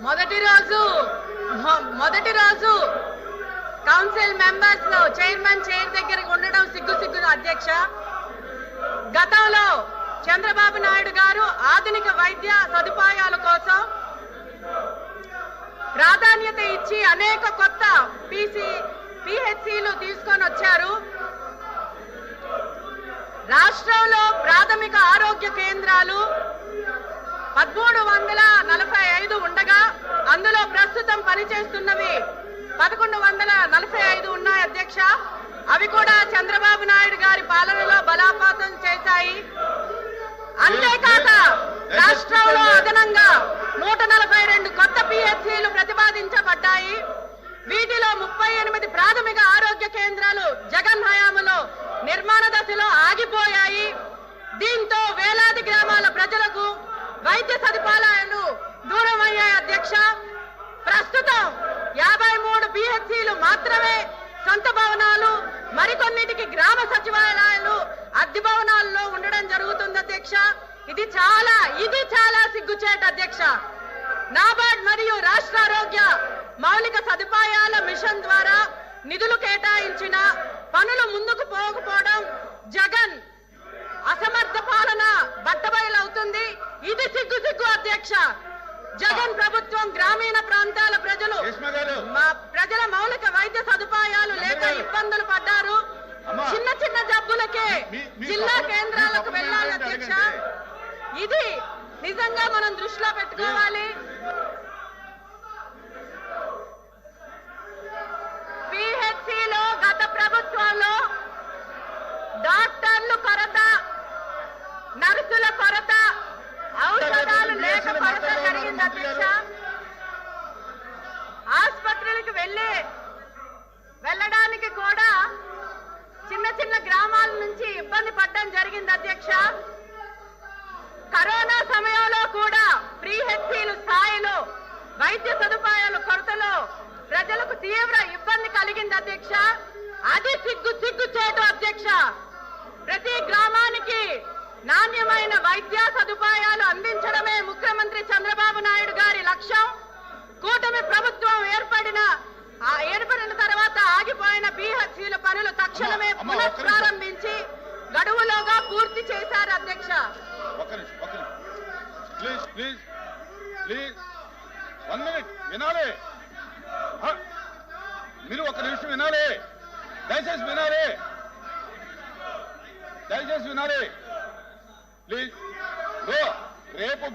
మొదటి రోజు మొ- మొదటి రోజు కౌన్సిల్ మెంబర్స్ చైర్మన్ చైర్ దగ్గర ఉండడం సిగ్గు సిగ్గు అధ్యక్ష. గతంలో చంద్రబాబు నాయుడు గారు ఆధునిక వైద్య సదుపాయాల కోసం ప్రాధాన్యత ఇచ్చి అనేక కొత్త పీసీ పిహెచ్సిలు తీసుకొని వచ్చారు. రాష్ట్రంలో ప్రాథమిక ఆరోగ్య కేంద్రాలు పదమూడు వందల ఐదు ఉండగా అందులో ప్రస్తుతం పనిచేస్తున్నవి పదకొండు వందల నలభై ఐదు ఉన్నాయి అధ్యక్ష. అవి కూడా చంద్రబాబు నాయుడు గారి పాలనలో బలాపాతం చేశాయి. అంతేకాక రాష్ట్రంలో అదనంగా నూట నలభై రెండు కొత్త పిహెచ్సిలు ప్రతిపాదించబడ్డాయి. వీటిలో ముప్పై ఎనిమిది ప్రాథమిక ఆరోగ్య కేంద్రాలు జగన్ హయాములో నిర్మాణ దశలో ఆగిపోయాయి. దీంతో వేలాది గ్రామాల ప్రజలకు వైద్య సదుపాయాలు దూరం అయ్యాయి అధ్యక్ష. ప్రస్తుతం యాభై మూడు పిహెచ్సిలు మాత్రమే సొంత భవనాలు మరికొన్నిటికి గ్రామ సచివాలయాలు అద్దె భవనాల్లో ఉండడం జరుగుతుంది అధ్యక్ష. ఇది చాలా ఇది చాలా సిగ్గుచేట అధ్యక్ష. నాబార్డ్ మరియు రాష్ట్ర ఆరోగ్య మౌలిక సదుపాయాల మిషన్ ద్వారా నిధులు కేటాయించిన పనులు ముందుకు పోకపోవడం జగన్ అసమర్థ పాలన బట్టబయలవుతుంది. ఇది సిగ్గు సిగ్గు అధ్యక్ష. జగన్ ప్రభుత్వం గ్రామీణ ప్రాంతాల ప్రజలు మా ప్రజల మౌలిక వైద్య సదుపాయాలు లేక. ఇబ్బందులు పడ్డారు. చిన్న చిన్న జబ్బులకే జిల్లా కేంద్రాలకు వెళ్ళాలి అధ్యక్ష. ఇది నిజంగా మనం దృష్టిలో పెట్టుకోవాలి పిహెచ్సిలో గత ప్రభుత్వంలో డాక్టర్లు కొరత నర్సుల కొరత ఔషధాలు లేక కొరత జరిగింది అధ్యక్ష ఆసుపత్రులకు వెళ్ళి వెళ్ళడానికి కూడా చిన్న చిన్న గ్రామాల నుంచి ఇబ్బంది పడడం జరిగింది అధ్యక్ష. కరోనా సమయంలో కూడా ప్రీ స్థాయిలో వైద్య సదుపాయాల కొరతలో ప్రజలకు తీవ్ర ఇబ్బంది కలిగింది అధ్యక్ష. అది సిగ్గు సిగ్గు చేయటం అధ్యక్ష. ప్రతి గ్రామానికి నాణ్యమైన వైద్య సదుపాయాలు అందించడమే ముఖ్యమంత్రి చంద్రబాబు నాయుడు గారి లక్ష్యం. కూటమి ప్రభుత్వం ఏర్పడిన ఏర్పడిన తర్వాత ఆగిపోయిన బీహెచ్సీల పనులు తక్షణమే. పునఃప్రారంభించి గడువులోగా పూర్తి చేశారు అధ్యక్ష. Please please please. One minute వినాలి. హ, మీరు ఒక నిమిషం వినాలి. దయచేసి వినాలి. దయచేసి వినాలి. ప్లీజ్. రేపు